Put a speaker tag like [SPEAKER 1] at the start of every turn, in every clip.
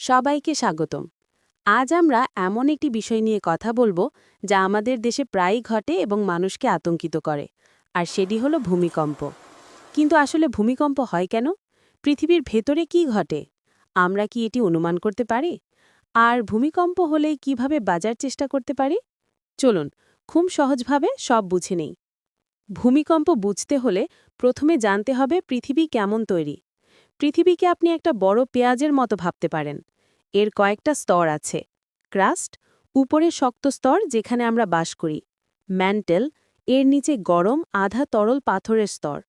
[SPEAKER 1] সবাইকে স্বাগতম। আজ আমরা এমন একটি বিষয় নিয়ে কথা বলব যা আমাদের দেশে প্রায়ই ঘটে এবং মানুষকে আতঙ্কিত করে, আর সেটি হলো ভূমিকম্প। কিন্তু আসলে ভূমিকম্প হয় কেন? পৃথিবীর ভেতরে কি ঘটে? আমরা কি এটি অনুমান করতে পারি? আর ভূমিকম্প হলে কীভাবে বাজার চেষ্টা করতে পারি? চলুন, খুব সহজভাবে সব বুঝে নেই। ভূমিকম্প বুঝতে হলে প্রথমে জানতে হবে পৃথিবী কেমন তৈরি। পৃথিবীকে আপনি একটা বড় পেঁয়াজের মতো ভাবতে পারেন। এর কয়েকটা স্তর আছে। ক্রাস্ট, উপরে শক্ত স্তর যেখানে আমরা বাস করি। ম্যান্টেল, এর নিচে গরম, আধা তরল পাথরের স্তর।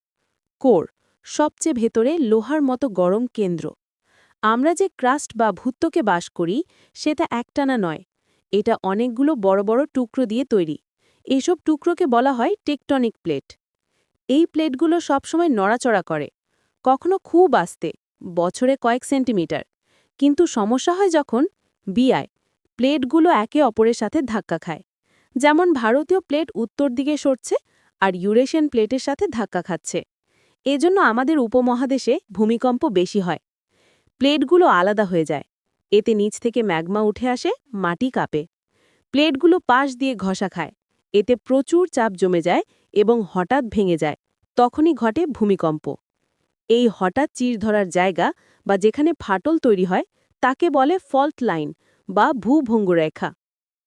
[SPEAKER 1] কোর, সবচেয়ে ভেতরে লোহার মতো গরম কেন্দ্র। আমরা যে ক্রাস্ট বা ভূত্বকে বাস করি, সেটা একটানা নয়। এটা অনেকগুলো বড় বড় টুকরো দিয়ে তৈরি। এইসব টুকরোকে বলা হয় টেকটনিক প্লেট। এই প্লেটগুলো সবসময় নড়াচড়া করে। কখনো খুব আসতে, বছরে কয়েক সেন্টিমিটার। কিন্তু সমস্যা হয় যখন বিয়ায় প্লেটগুলো একে অপরের সাথে ধাক্কা খায়। যেমন ভারতীয় প্লেট উত্তর দিকে সরছে আর ইউরেশিয়ান প্লেটের সাথে ধাক্কা খাচ্ছে। এজন্য আমাদের উপমহাদেশে ভূমিকম্প বেশি হয়। প্লেটগুলো আলাদা হয়ে যায়। এতে নিচ থেকে ম্যাগমা উঠে আসে, মাটি কাঁপে। প্লেটগুলো পাশ দিয়ে ঘষা খায়। এতে প্রচুর চাপ জমে যায় এবং হঠাৎ ভেঙে যায়। তখনই ঘটে ভূমিকম্প। এই হঠাৎ চির ধরার জায়গা বা যেখানে ফাটল তৈরি হয়, তাকে বলে ফল্ট লাইন বা ভূভঙ্গুরেখা।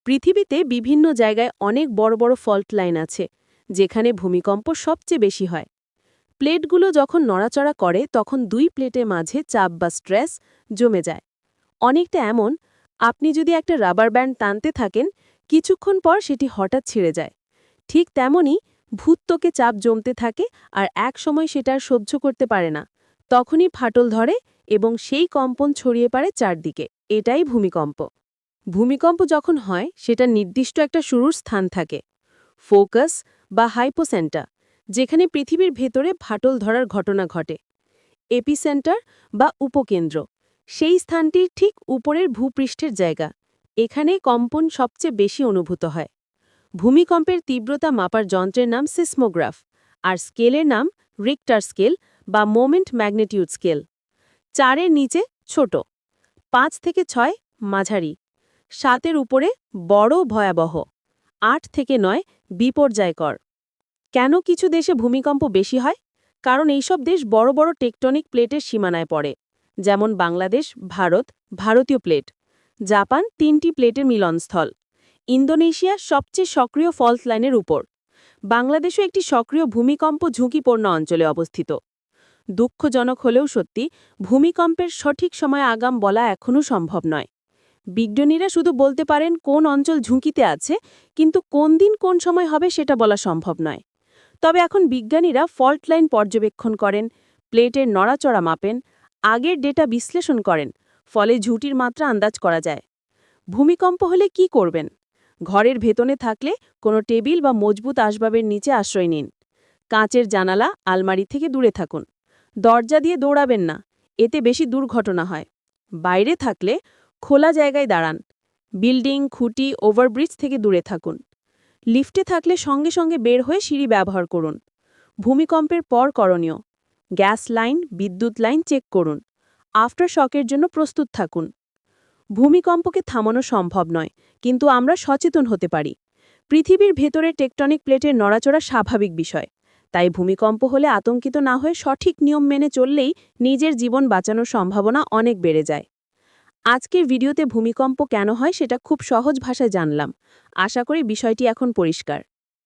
[SPEAKER 1] পৃথিবীতে বিভিন্ন জায়গায় অনেক বড় বড় ফল্ট লাইন আছে, যেখানে ভূমিকম্প সবচেয়ে বেশি হয়। প্লেটগুলো যখন নড়াচড়া করে, তখন দুই প্লেটের মাঝে চাপ বা স্ট্রেস জমে যায়। অনেকটা এমন, আপনি যদি একটা রাবার ব্যান্ড টানতে থাকেন, কিছুক্ষণ পর সেটি হঠাৎ ছিঁড়ে যায়। ঠিক তেমনই ভূত্বকে চাপ জমতে থাকে আর এক সময় সেটা আর সহ্য করতে পারে না। তখনই ফাটল ধরে এবং সেই কম্পন ছড়িয়ে পড়ে চারদিকে। এটাই ভূমিকম্প। ভূমিকম্প যখন হয়, সেটা নির্দিষ্ট একটা শুরুর স্থান থাকে। ফোকাস বা হাইপোসেন্টা যেখানে পৃথিবীর ভেতরে ফাটল ধরার ঘটনা ঘটে। এপিসেন্টার বা উপকেন্দ্র, সেই স্থানটির ঠিক উপরের ভূপৃষ্ঠের জায়গা। এখানে কম্পন সবচেয়ে বেশি অনুভূত হয়। ভূমিকম্পের তীব্রতা মাপার যন্ত্রের নাম সিসমোগ্রাফ, আর স্কেলের নাম রিক্টার স্কেল বা মোমেন্ট ম্যাগনেটিউড স্কেল। চারের নিচে ছোট, পাঁচ থেকে ছয় মাঝারি, সাতের উপরে বড় ভয়াবহ, আট থেকে নয় বিপর্যয়কর। কেন কিছু দেশে ভূমিকম্প বেশি হয়? কারণ এইসব দেশ বড় বড় টেকটনিক প্লেটের সীমানায় পড়ে, যেমন বাংলাদেশ, ভারত, ভারতীয় প্লেট, জাপান তিনটি প্লেটের মিলনস্থল। ইন্দোনেশিয়া সবচেয়ে সক্রিয় ফল্ট লাইনের উপর। বাংলাদেশও একটি সক্রিয় ভূমিকম্প ঝুঁকিপূর্ণ অঞ্চলে অবস্থিত। দুঃখজনক হলেও সত্যি, ভূমিকম্পের সঠিক সময় আগাম বলা এখনও সম্ভব নয়। বিজ্ঞানীরা শুধু বলতে পারেন কোন অঞ্চল ঝুঁকিতে আছে, কিন্তু কোন দিন কোন সময় হবে সেটা বলা সম্ভব নয়। তবে এখন বিজ্ঞানীরা ফল্ট লাইন পর্যবেক্ষণ করেন, প্লেটের নড়াচড়া মাপেন, আগের ডেটা বিশ্লেষণ করেন, ফলে ঝুঁটির মাত্রা আন্দাজ করা যায়। ভূমিকম্প হলে কি করবেন? ঘরের ভেতনে থাকলে কোনো টেবিল বা মজবুত আসবাবের নিচে আশ্রয় নিন। কাঁচের জানালা আলমারি থেকে দূরে থাকুন। দরজা দিয়ে দৌড়াবেন না, এতে বেশি দুর্ঘটনা হয়। বাইরে থাকলে খোলা জায়গায় দাঁড়ান। বিল্ডিং, খুঁটি, ওভারব্রিজ থেকে দূরে থাকুন। লিফটে থাকলে সঙ্গে সঙ্গে বের হয়ে সিঁড়ি ব্যবহার করুন। ভূমিকম্পের পর করণীয়। গ্যাস লাইন, বিদ্যুৎ লাইন চেক করুন। আফটার শকের জন্য প্রস্তুত থাকুন। ভূমিকম্পকে থামানো সম্ভব নয়, কিন্তু আমরা সচেতন হতে পারি। পৃথিবীর ভেতরে টেকটনিক প্লেটের নড়াচড়া স্বাভাবিক বিষয়। তাই ভূমিকম্প হলে আতঙ্কিত না হয়ে সঠিক নিয়ম মেনে চললেই নিজের জীবন বাঁচানোর সম্ভাবনা অনেক বেড়ে যায়। আজকের ভিডিওতে ভূমিকম্প কেন হয় সেটা খুব সহজ ভাষায় জানলাম। আশা করি বিষয়টি এখন পরিষ্কার।